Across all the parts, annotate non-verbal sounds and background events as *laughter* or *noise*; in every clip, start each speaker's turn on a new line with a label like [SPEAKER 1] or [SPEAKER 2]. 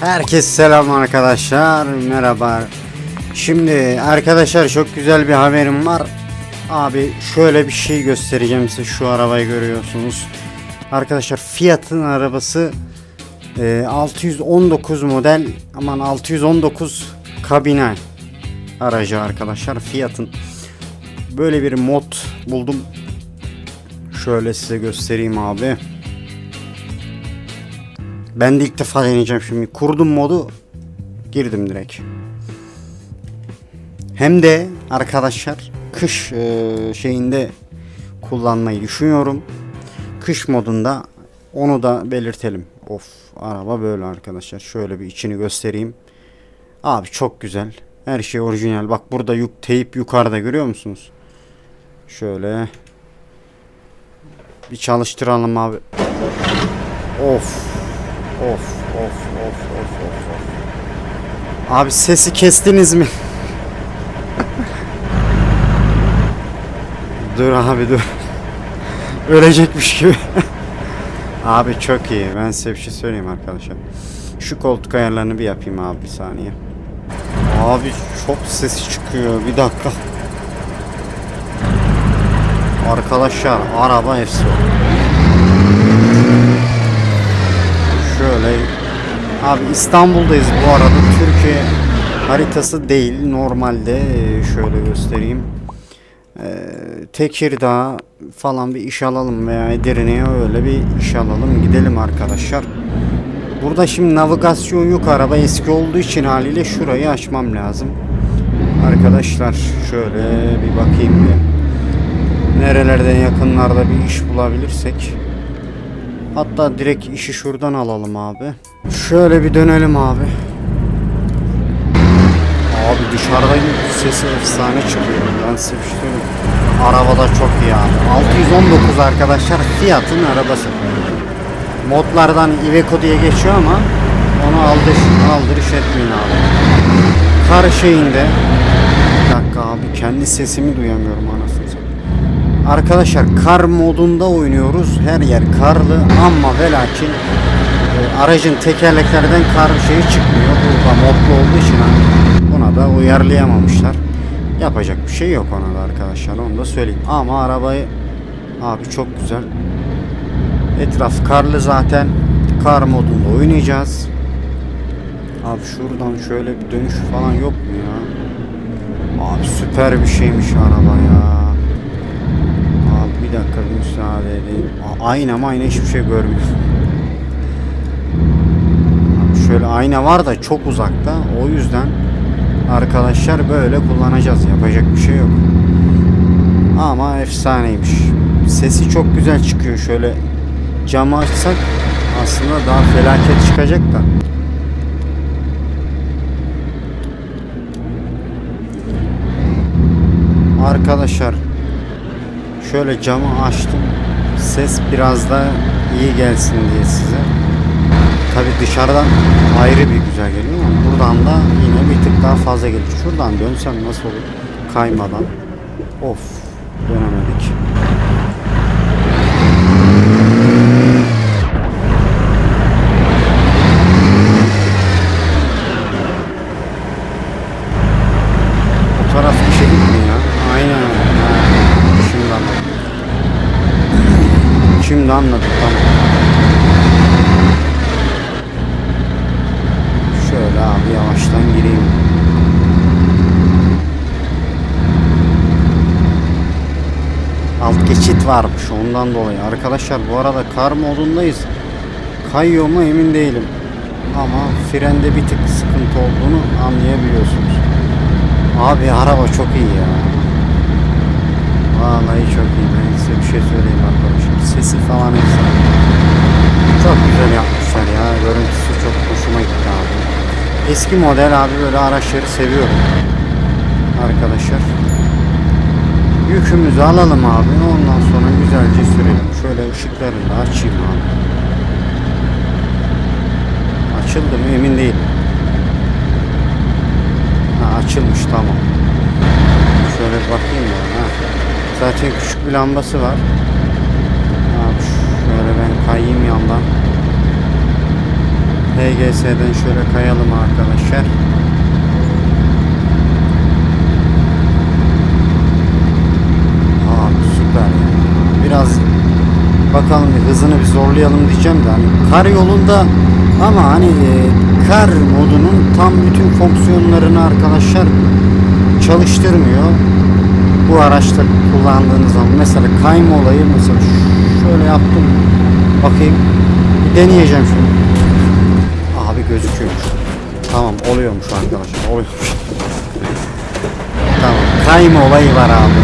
[SPEAKER 1] Herkes selam arkadaşlar. Merhaba. Şimdi arkadaşlar çok güzel bir haberim var. Abi şöyle bir şey göstereceğim size. Şu arabayı görüyorsunuz. Arkadaşlar Fiat'ın arabası e, 619 model aman 619 kabine aracı arkadaşlar Fiat'ın. Böyle bir mod buldum. Şöyle size göstereyim abi. Ben de ilk defa deneyeceğim şimdi. Kurdum modu. Girdim direkt. Hem de arkadaşlar kış e, şeyinde kullanmayı düşünüyorum. Kış modunda onu da belirtelim. Of araba böyle arkadaşlar. Şöyle bir içini göstereyim. Abi çok güzel. Her şey orijinal. Bak burada yük teyip yukarıda görüyor musunuz? Şöyle bir çalıştıralım abi. Of. Of of of of of. Abi sesi kestiniz mi? dur abi dur. Ölecekmiş gibi. abi çok iyi. Ben size bir şey söyleyeyim arkadaşlar. Şu koltuk ayarlarını bir yapayım abi bir saniye. Abi çok ses çıkıyor. Bir dakika. Arkadaşlar araba efsi. Şöyle Abi İstanbul'dayız bu arada. Türkiye haritası değil normalde e, şöyle göstereyim. Ee, Tekirdağ falan bir iş alalım veya Edirne'ye öyle bir iş alalım gidelim arkadaşlar. Burada şimdi navigasyon yok araba eski olduğu için haliyle şurayı açmam lazım. Arkadaşlar şöyle bir bakayım bir. Nerelerden yakınlarda bir iş bulabilirsek Hatta direkt işi şuradan alalım abi. Şöyle bir dönelim abi. Abi dışarıdan sesi efsane çıkıyor. Ben size. Arabada çok iyi abi. 619 arkadaşlar Fiat'ın arabası. Modlardan Iveco diye geçiyor ama onu aldırış, aldırış etmeyin abi. Kar şeyinde bir dakika abi kendi sesimi duyamıyorum satayım. Arkadaşlar kar modunda oynuyoruz. Her yer karlı ama ve e, aracın tekerleklerden kar şeyi çıkmıyor. Burada modlu olduğu için hani buna da uyarlayamamışlar. Yapacak bir şey yok ona da arkadaşlar onu da söyleyeyim. Ama arabayı abi çok güzel. Etraf karlı zaten. Kar modunda oynayacağız. Abi şuradan şöyle bir dönüş falan yok mu ya? Abi süper bir şeymiş araba ya. Bir dakika müsaade. A- Ayna mayna hiçbir şey görmüyorum. Şöyle ayna var da çok uzakta. O yüzden arkadaşlar böyle kullanacağız. Yapacak bir şey yok. Ama efsaneymiş. Sesi çok güzel çıkıyor. Şöyle camı açsak aslında daha felaket çıkacak da. Arkadaşlar Şöyle camı açtım. Ses biraz da iyi gelsin diye size. Tabi dışarıdan ayrı bir güzel geliyor ama buradan da yine bir tık daha fazla geliyor. Şuradan dönsem nasıl olur? Kaymadan. Of dönemedik. Taraf bir şey gitmiyor ya. Aynen. Ha, Şimdi anladım. Şimdi anladım tamam. Şöyle abi yavaştan gireyim. Alt geçit varmış ondan dolayı. Arkadaşlar bu arada kar modundayız. Kayıyor mu emin değilim. Ama frende bir tık sıkıntı olduğunu anlayabiliyorsunuz. Abi araba çok iyi ya. Vallahi çok iyi. Ben size bir şey söyleyeyim arkadaşlar. Sesi falan efsane. Çok güzel yapmışlar ya. Görüntüsü çok hoşuma gitti abi. Eski model abi böyle araçları seviyorum. Arkadaşlar. Yükümüzü alalım abi. Ondan sonra güzelce sürelim. Şöyle ışıklarını da açayım abi. Açıldı mı emin değilim. Ha, açılmış tamam. Şöyle bakayım ya. Ha. Zaten küçük bir lambası var. Şöyle ben kayayım yandan. HGS'den şöyle kayalım arkadaşlar. Abi süper. Biraz bakalım bir hızını bir zorlayalım diyeceğim de hani kar yolunda ama hani e, kar modunun tam bütün fonksiyonlarını arkadaşlar çalıştırmıyor. Araçta kullandığınız zaman mesela kayma olayı mesela şöyle yaptım bakayım bir deneyeceğim şimdi. Abi gözüküyormuş. Tamam oluyormuş arkadaşlar oluyormuş. tamam kayma olayı var abi.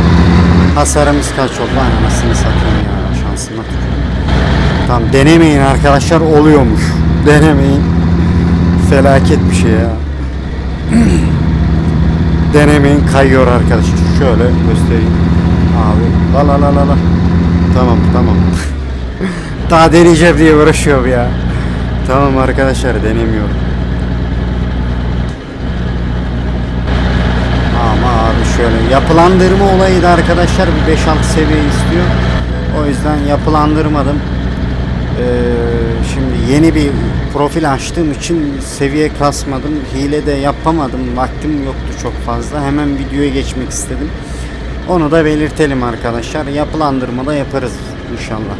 [SPEAKER 1] Hasarımız kaç oldu anasını satayım ya şansıma. Tamam denemeyin arkadaşlar oluyormuş. Denemeyin. Felaket bir şey ya. *clears throat* denemeyin kayıyor arkadaşlar. Şöyle göstereyim. Abi la la la la la. Tamam tamam. *laughs* Daha deneyeceğim diye uğraşıyorum ya. Tamam arkadaşlar denemiyorum. Ama abi şöyle yapılandırma olayı da arkadaşlar bir 5-6 seviye istiyor. O yüzden yapılandırmadım. Ee, şimdi yeni bir profil açtığım için seviye kasmadım. Hile de yapamadım. Vaktim yoktu çok fazla. Hemen videoya geçmek istedim. Onu da belirtelim arkadaşlar. Yapılandırma da yaparız inşallah.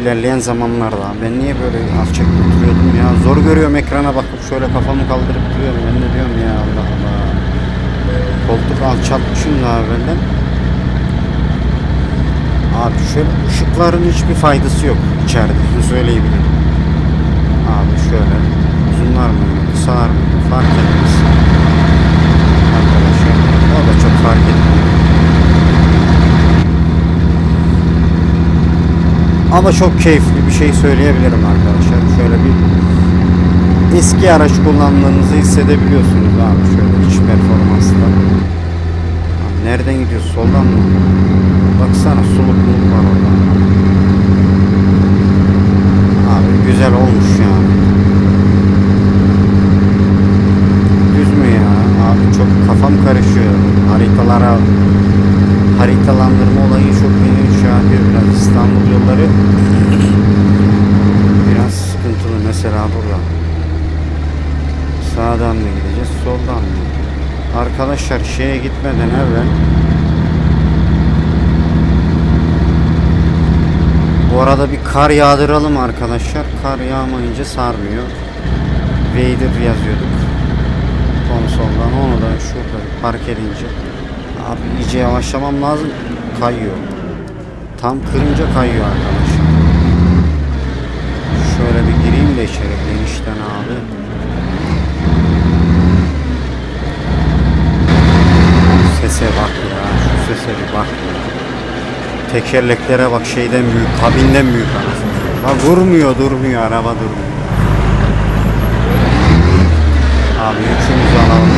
[SPEAKER 1] İlerleyen zamanlarda. Ben niye böyle alçak oturuyordum ya? Zor görüyorum ekrana bakıp şöyle kafamı kaldırıp duruyorum. Ben de diyorum ya Allah Allah. Koltuk alçaltmışım daha evvelden. Abi şöyle ışıkların hiçbir faydası yok içeride. Söyleyebilirim. Abi şöyle uzunlar mı kısalar mı fark etmez. Arkadaşlar o da çok fark etmiyor. Ama çok keyifli bir şey söyleyebilirim arkadaşlar. Şöyle bir eski araç kullandığınızı hissedebiliyorsunuz abi şöyle iç performansla. Nereden gidiyoruz? Soldan mı? Baksana sulukluk var orada. Abi güzel olmuş yani. Düz mü ya? Abi çok kafam karışıyor. Haritalara haritalandırma olayı çok beni şey yapıyor biraz. İstanbul yolları biraz sıkıntılı. Mesela burada. Sağdan mı gideceğiz? Soldan mı? Arkadaşlar şeye gitmeden evvel Bu arada bir kar yağdıralım arkadaşlar. Kar yağmayınca sarmıyor. Vader yazıyorduk. Konsoldan onu da şurada park edince. Abi iyice yavaşlamam lazım. Kayıyor. Tam kırınca kayıyor arkadaşlar. Şöyle bir gireyim de içeri genişten abi. Sese bak ya. Şu sese bir bak ya. Tekerleklere bak şeyden büyük, kabinden büyük anasını. Durmuyor, durmuyor, araba durmuyor. Abi üçümüzü alalım.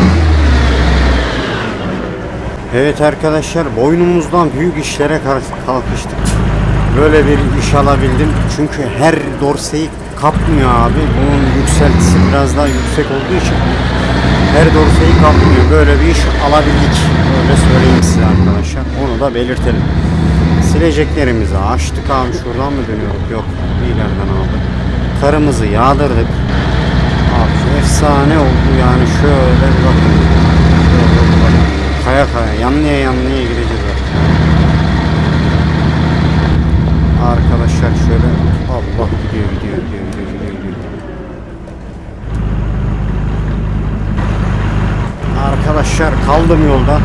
[SPEAKER 1] Evet arkadaşlar boynumuzdan büyük işlere kal- kalkıştık. Böyle bir iş alabildim. Çünkü her dorseyi kapmıyor abi. Bunun yükseltisi biraz daha yüksek olduğu için her dorseyi kapmıyor. Böyle bir iş alabildik. Öyle söyleyeyim size arkadaşlar. Onu da belirtelim. Sileceklerimizi açtık abi. Şuradan mı dönüyoruz? Yok. İleriden aldık. Karımızı yağdırdık. Abi efsane oldu yani. Şöyle bir bakın. Kaya kaya yanlıya yanlıya gideceğiz artık. Arkadaşlar şöyle Allah gidiyor gidiyor gidiyor gidiyor gidiyor gidiyor. Arkadaşlar kaldım yolda.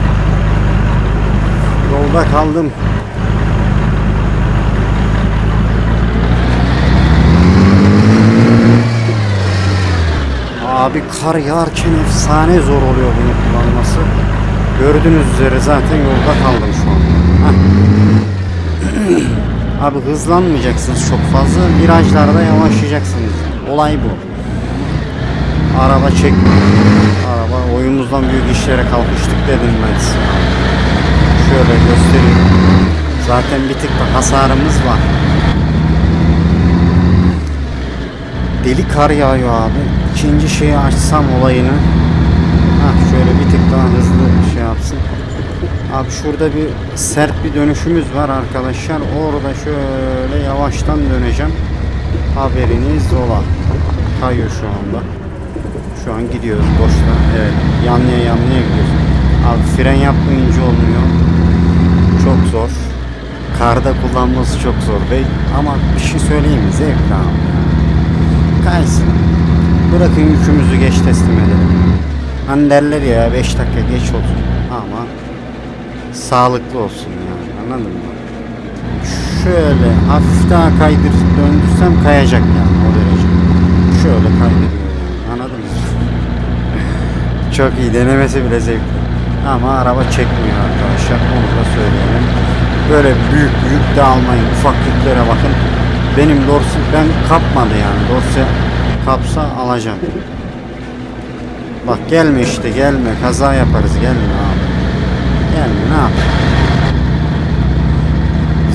[SPEAKER 1] Yolda kaldım. Abi kar yağarken efsane zor oluyor bunu kullanması. Gördüğünüz üzere zaten yolda kaldım şu an. *clears throat* Abi hızlanmayacaksınız çok fazla. Virajlarda yavaşlayacaksınız. Olay bu. Araba çekmiyor. Araba oyumuzdan büyük işlere kalkıştık dedim ben size. Şöyle göstereyim. Zaten bir tık da hasarımız var. Deli kar yağıyor abi. İkinci şeyi açsam olayını. Hah şöyle bir tık daha hızlı şey yapsın. Abi şurada bir sert bir dönüşümüz var arkadaşlar. Orada şöyle yavaştan döneceğim. Haberiniz ola. kayıyor şu anda. Şu an gidiyoruz boşta. Evet yanlıya yanlıya gidiyoruz. Abi fren yapmayınca olmuyor. Çok zor. Karda kullanması çok zor değil. Ama bir şey söyleyeyim mi? Zevkli abi. Kaysın. Bırakın yükümüzü geç teslim edelim. Hani derler ya 5 dakika geç olsun ama sağlıklı olsun yani anladın mı? Şöyle hafif daha kaydır döndürsem kayacak yani o derece. Şöyle kaydırıyor yani anladın mı? *laughs* Çok iyi denemesi bile zevkli. Ama araba çekmiyor arkadaşlar onu da söyleyelim. Böyle büyük büyük de almayın ufak yüklere bakın. Benim dorsi ben kapmadı yani dorsi kapsa alacağım. Bak gelme işte gelme kaza yaparız gelme abi. Gelme ne yap?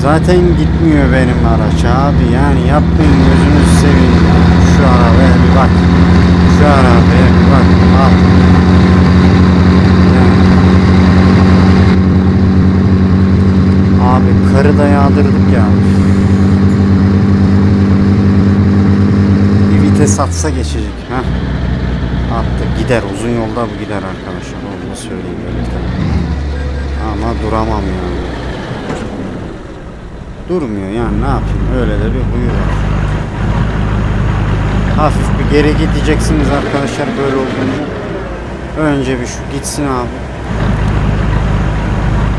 [SPEAKER 1] Zaten gitmiyor benim araç abi yani yapmayın gözünüzü seveyim ya. Şu arabaya bir bak. Şu arabaya bir bak. Al. Abi karı da yağdırdık ya. Bir vites atsa geçecek. Heh. Attı. Gider. Uzun yolda bu gider arkadaşlar. Onu söyleyeyim böyle. Ama duramam yani. Durmuyor yani ne yapayım. Öyle de bir huyu var. Hafif bir geri gideceksiniz arkadaşlar böyle olduğunda. Önce bir şu gitsin abi.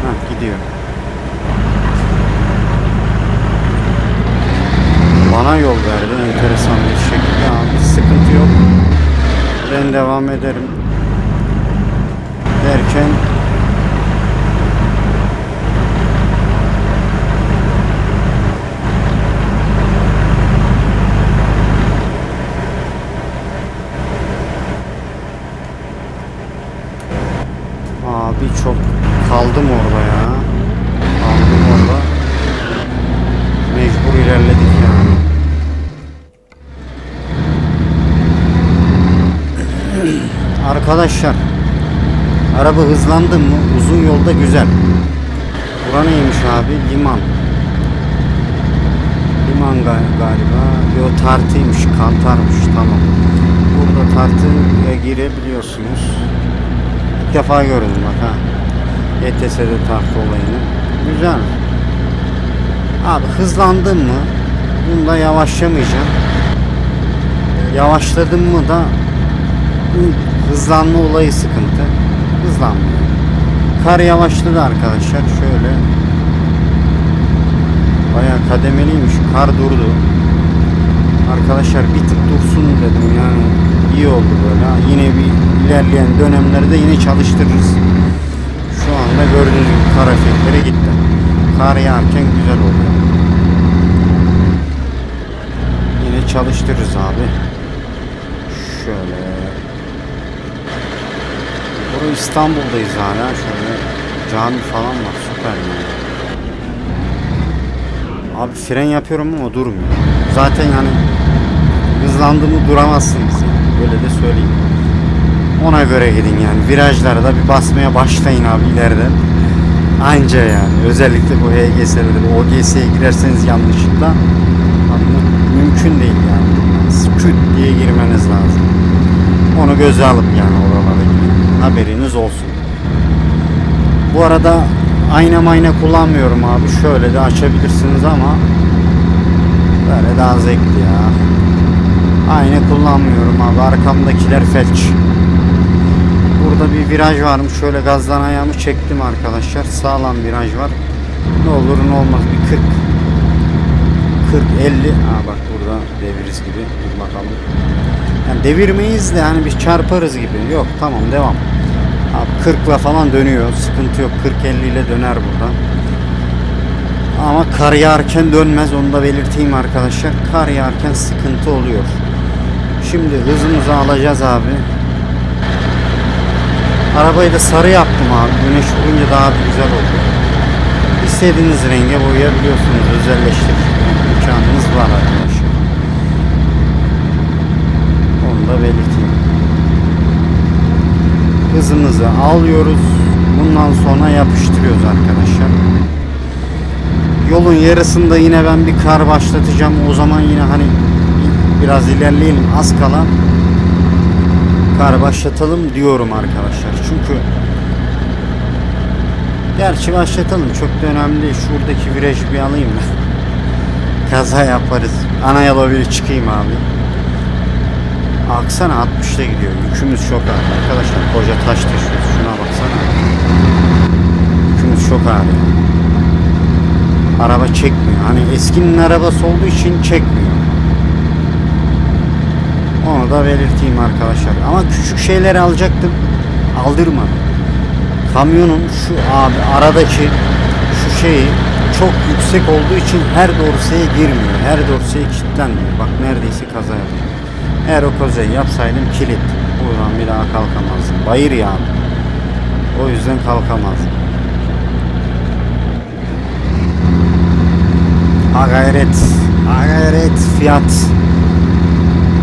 [SPEAKER 1] Heh gidiyor. Bana yol verdi enteresan bir şekilde. Sıkıntı yok. Ben devam ederim. Derken Abi çok kaldım orada ya. Kaldım orada. Mecbur ilerledik yani. Arkadaşlar araba hızlandı mı uzun yolda güzel. Bura neymiş abi? Liman. Liman gal- galiba. Yo tartıymış, kantarmış tamam. Burada tartıya girebiliyorsunuz. İlk defa gördüm bak ha. ETS'de tartı olayını. Güzel. Abi hızlandın mı bunda yavaşlamayacağım. Yavaşladın mı da hızlanma olayı sıkıntı. Hızlanmıyor. Kar yavaşladı arkadaşlar. Şöyle bayağı kademeliymiş. Kar durdu. Arkadaşlar bir tık dursun dedim yani iyi oldu böyle. Yine bir ilerleyen dönemlerde yine çalıştırırız. Şu anda gördüğünüz gibi kar efektleri gitti. Kar yağarken güzel oluyor. Yine çalıştırırız abi. Şöyle. Burası İstanbul'dayız hala. Şöyle cami falan var. Süper yani. Abi fren yapıyorum ama durmuyor. Zaten yani hızlandığımı duramazsınız. Böyle de söyleyeyim. Ona göre gidin yani. Virajlarda bir basmaya başlayın abi ileriden. Anca yani. Özellikle bu HGS'lerde, OGS'ye girerseniz yanlışlıkla abi mü- mümkün değil yani. Küt diye girmeniz lazım. Onu göze alıp yani. Haberiniz olsun. Bu arada ayna mayna kullanmıyorum abi. Şöyle de açabilirsiniz ama böyle daha zevkli ya. Ayna kullanmıyorum abi. Arkamdakiler felç. Burada bir viraj varmış. Şöyle gazdan ayağımı çektim arkadaşlar. Sağlam viraj var. Ne olur ne olmaz bir 40 40 50 Aa bak burada deviririz gibi. Dur bakalım. Yani devirmeyiz de hani biz çarparız gibi. Yok tamam devam. Abi 40'la falan dönüyor. Sıkıntı yok. 40-50 ile döner burada. Ama kar yağarken dönmez. Onu da belirteyim arkadaşlar. Kar yağarken sıkıntı oluyor. Şimdi hızımızı alacağız abi. Arabayı da sarı yaptım abi. Güneş vurunca daha bir güzel oldu. İstediğiniz renge boyayabiliyorsunuz. Özelleştir. İmkanınız var arkadaşlar. Onu da belirteyim. Hızımızı alıyoruz. Bundan sonra yapıştırıyoruz arkadaşlar. Yolun yarısında yine ben bir kar başlatacağım. O zaman yine hani biraz ilerleyelim az kala kar başlatalım diyorum arkadaşlar. Çünkü gerçi başlatalım çok da önemli değil. Şuradaki virajı bir alayım da. *laughs* Kaza yaparız. Ana yola bir çıkayım abi. Aksana 60'ta gidiyor. Yükümüz çok ağır. Arkadaşlar koca taş taşıyoruz. Şuna baksana. Yükümüz çok ağır. Araba çekmiyor. Hani eskinin arabası olduğu için çekmiyor. Onu da belirteyim arkadaşlar. Ama küçük şeyleri alacaktım. Aldırmadım. Kamyonun şu abi aradaki şu şeyi çok yüksek olduğu için her dorseye girmiyor. Her dorseye kilitlenmiyor. Bak neredeyse kaza yapıyor. Eğer yapsaydım kilit. Buradan bir daha kalkamazdım. Bayır ya. O yüzden kalkamazdım. Ha gayret. Ha gayret. Fiyat.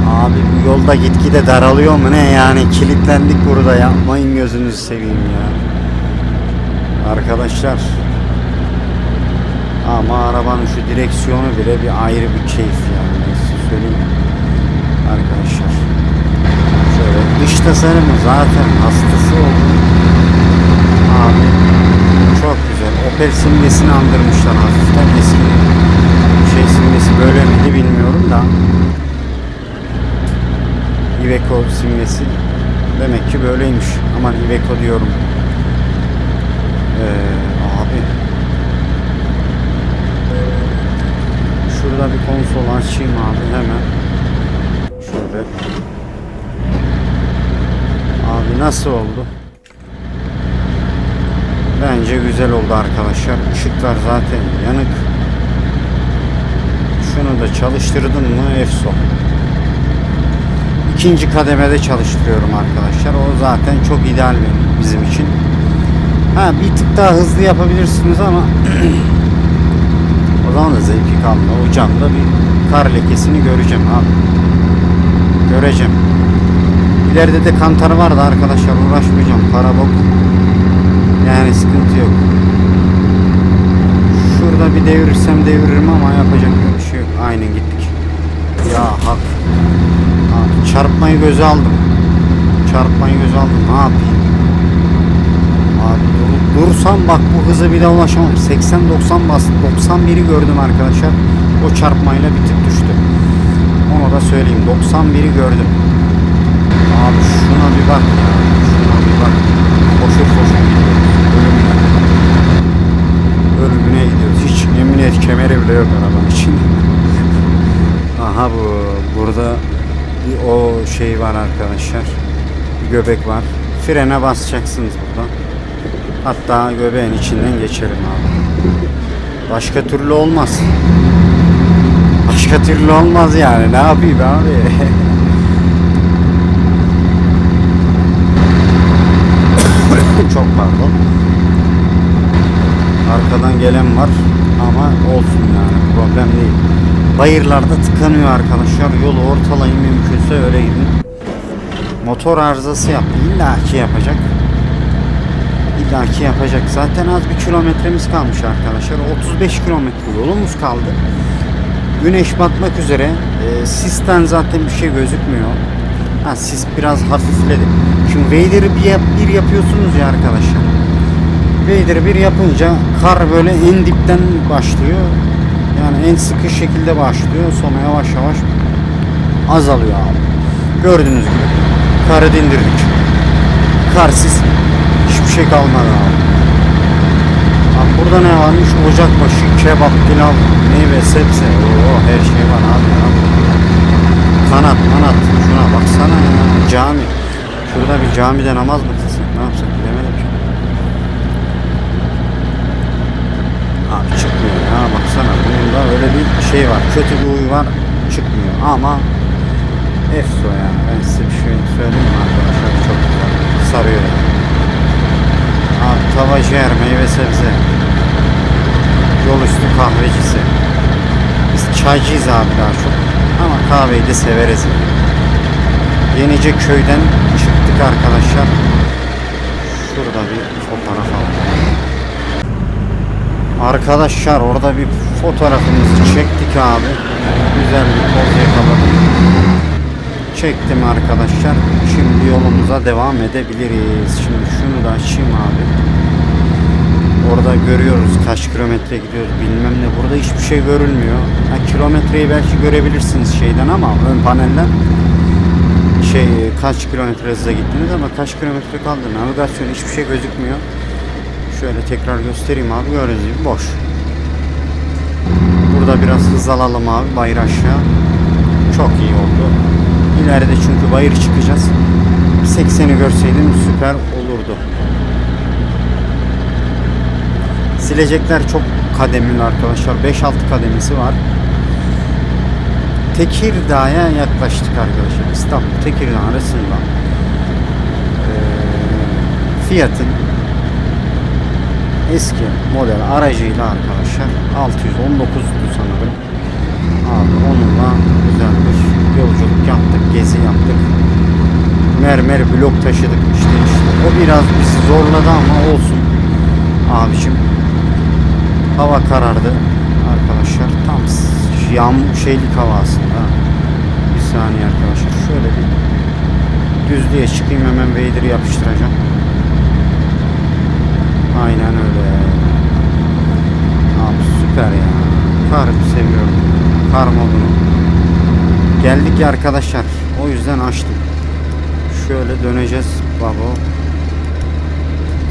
[SPEAKER 1] Abi bu yolda gitgide daralıyor mu ne yani kilitlendik burada yapmayın gözünüzü seveyim ya. Arkadaşlar. Ama arabanın şu direksiyonu bile bir ayrı bir keyif yani size söyleyeyim. Arkadaşlar. Şöyle dış tasarımı zaten hastası oldum. Abi çok güzel. Opel simgesini andırmışlar hafiften eski şey simgesi böyle miydi bilmiyorum da. Iveco simgesi demek ki böyleymiş. Aman Iveco diyorum. Ee, abi şurada bir konsol açayım abi hemen. Şöyle. Abi nasıl oldu? Bence güzel oldu arkadaşlar. Işıklar zaten yanık. Şunu da çalıştırdım mı efso. İkinci kademede çalıştırıyorum arkadaşlar. O zaten çok ideal bizim için. Ha bir tık daha hızlı yapabilirsiniz ama *clears throat* o zaman da zevki kalmıyor. O camda bir kar lekesini göreceğim abi. Göreceğim. İleride de kantar vardı arkadaşlar uğraşmayacağım. Para bok. Yani sıkıntı yok. Şurada bir devirirsem deviririm ama yapacak bir şey yok. Aynen gittik. Ya hak. Abi çarpmayı göze aldım. Çarpmayı göze aldım. Ne yapayım? Abi dur- dursam bak bu hıza bir daha ulaşamam. 80-90 bastım. 91'i gördüm arkadaşlar. O çarpmayla bir tık düştü. Onu da söyleyeyim. 91'i gördüm. Abi şuna bir bak ya. Şuna bir bak. Koşur koşur gidiyoruz. Ölümüne. Ölümüne gidiyoruz. Hiç yemin et kemeri bile yok arabanın içinde. *laughs* Aha bu. Burada bir o şey var arkadaşlar. Bir göbek var. Frene basacaksınız burada. Hatta göbeğin içinden geçelim abi. Başka türlü olmaz. Başka türlü olmaz yani. Ne yapayım abi? *coughs* Çok pardon. Arkadan gelen var ama olsun yani problem değil. Bayırlarda tıkanıyor arkadaşlar. Yolu ortalayın mümkünse öyle gidin. Motor arızası yaptı. İlla ki yapacak. İlla ki yapacak. Zaten az bir kilometremiz kalmış arkadaşlar. 35 kilometre yolumuz kaldı. Güneş batmak üzere. E, sisten zaten bir şey gözükmüyor. Ha, sis biraz hafifledi. Şimdi Vader'ı bir, yap, bir yapıyorsunuz ya arkadaşlar. Vader'ı bir yapınca kar böyle en dipten başlıyor. Yani en sıkı şekilde başlıyor. Sonra yavaş yavaş azalıyor abi. Gördüğünüz gibi. Karı dindirdik. Karsiz hiçbir şey kalmadı abi. Abi burada ne varmış? Ocakbaşı, kebap, pilav, meyve, sebze. Oo, her şey var abi. ya. Kanat, manat. Şuna baksana ya. Cami. Şurada bir camide namaz mı kılsak? Ne yapsak bilemedim ki. Abi çıkmıyor ya baksana. Bunun da öyle bir şey var. Kötü bir huyu var. Çıkmıyor ama Efso yani. Ben size bir şey söyleyeyim mi arkadaşlar? Çok güzel. Sarıyor yani. Abi tava meyve sebze. Yol üstü kahvecisi. Çaycıyız abi daha çok. Ama kahveyi de severiz. Yenice köyden çıktık arkadaşlar. Şurada bir fotoğraf aldım. Arkadaşlar orada bir fotoğrafımızı çektik abi. Güzel bir poz yakaladık. Çektim arkadaşlar. Şimdi yolumuza devam edebiliriz. Şimdi şunu da açayım abi. Orada görüyoruz kaç kilometre gidiyoruz bilmem ne. Burada hiçbir şey görülmüyor. Ha, kilometreyi belki görebilirsiniz şeyden ama ön panelden şey kaç kilometre hızla gittiniz ama kaç kilometre kaldı navigasyon hiçbir şey gözükmüyor. Şöyle tekrar göstereyim abi gördüğünüz gibi boş. Burada biraz hız alalım abi bayır aşağı. Çok iyi oldu. İleride çünkü bayır çıkacağız. 80'i görseydim süper olurdu. Silecekler çok kademli arkadaşlar. 5-6 kademesi var. Tekirdağ'a yaklaştık arkadaşlar. İstanbul Tekirdağ arasında eee, Fiat'ın eski model aracıyla arkadaşlar 619'du sanırım. Abi onunla güzel bir yolculuk yaptık, gezi yaptık. Mermer blok taşıdık işte işte. O biraz bizi zorladı ama olsun. Abicim hava karardı arkadaşlar. Tam yağmur şeylik hava aslında. Bir saniye arkadaşlar. Şöyle bir düzlüğe çıkayım hemen Vader'ı yapıştıracağım. Aynen öyle. Abi süper ya. Kar seviyorum. Kar modunu. Geldik ya arkadaşlar. O yüzden açtım. Şöyle döneceğiz baba.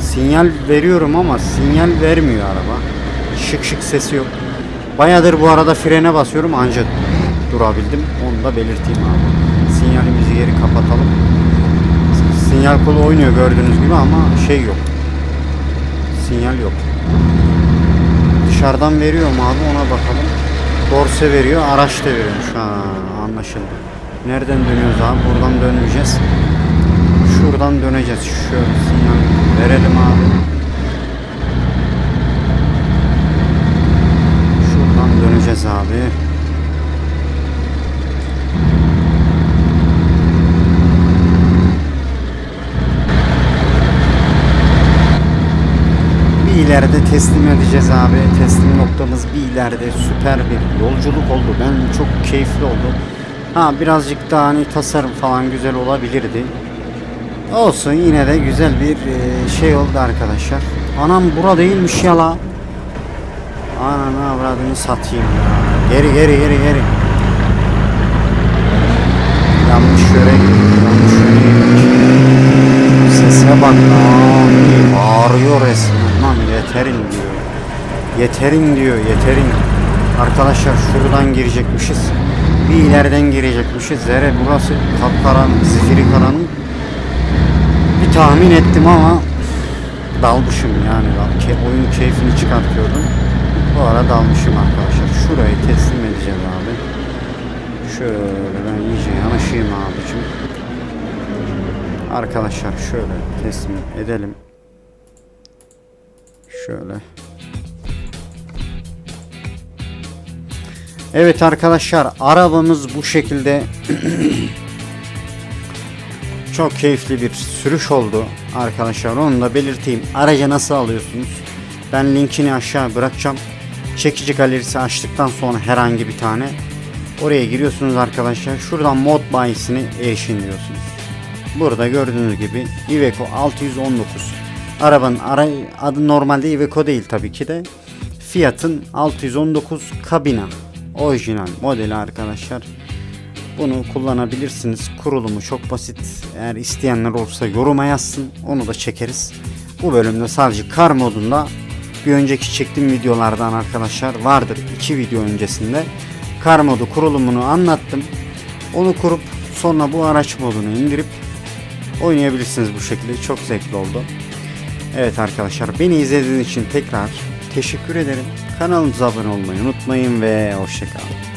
[SPEAKER 1] Sinyal veriyorum ama sinyal vermiyor araba. Şık şık sesi yok. Bayadır bu arada frene basıyorum ancak durabildim. Onu da belirteyim abi. Sinyalimizi geri kapatalım. Sinyal kolu oynuyor gördüğünüz gibi ama şey yok. Sinyal yok. Dışarıdan veriyor mu abi ona bakalım. Dorse veriyor, araç da veriyormuş. Ha, anlaşıldı. Nereden dönüyoruz abi? Buradan dönmeyeceğiz. Şuradan döneceğiz. Şöyle sinyal verelim abi. Döneceğiz abi. Bir ileride teslim edeceğiz abi. Teslim noktamız bir ileride süper bir yolculuk oldu. Ben çok keyifli oldu. Ha birazcık daha hani tasarım falan güzel olabilirdi. Olsun yine de güzel bir e, şey oldu arkadaşlar. Anam bura değilmiş ya. Ananı avradını satayım ya. Geri geri geri geri. Yanlış yöre. Yanlış yöre. Sese bak lan. Bağırıyor resmen lan. Yeterin diyor. Yeterin diyor. Yeterin. Arkadaşlar şuradan girecekmişiz. Bir ileriden girecekmişiz. Zere burası kapkaranlık. Zifiri karanlık. Bir tahmin ettim ama dalmışım yani. Oyunun keyfini çıkartıyordum. Bu ara dalmışım arkadaşlar. Şurayı teslim edeceğiz abi. Şöyle ben iyice yanaşayım abicim. Arkadaşlar şöyle teslim edelim. Şöyle. Evet arkadaşlar arabamız bu şekilde *clears throat* çok keyifli bir sürüş oldu arkadaşlar onu da belirteyim. Aracı nasıl alıyorsunuz? Ben linkini aşağı bırakacağım. Çekici galerisi açtıktan sonra herhangi bir tane oraya giriyorsunuz arkadaşlar. Şuradan mod bayisini erişin diyorsunuz. Burada gördüğünüz gibi Iveco 619. Arabanın ara, adı normalde Iveco değil tabii ki de. Fiat'ın 619 kabina. Orijinal modeli arkadaşlar. Bunu kullanabilirsiniz. Kurulumu çok basit. Eğer isteyenler olursa yoruma yazsın. Onu da çekeriz. Bu bölümde sadece kar modunda bir önceki çektiğim videolardan arkadaşlar vardır. iki video öncesinde kar modu kurulumunu anlattım. Onu kurup sonra bu araç modunu indirip oynayabilirsiniz bu şekilde. Çok zevkli oldu. Evet arkadaşlar beni izlediğiniz için tekrar teşekkür ederim. Kanalımıza abone olmayı unutmayın ve hoşçakalın.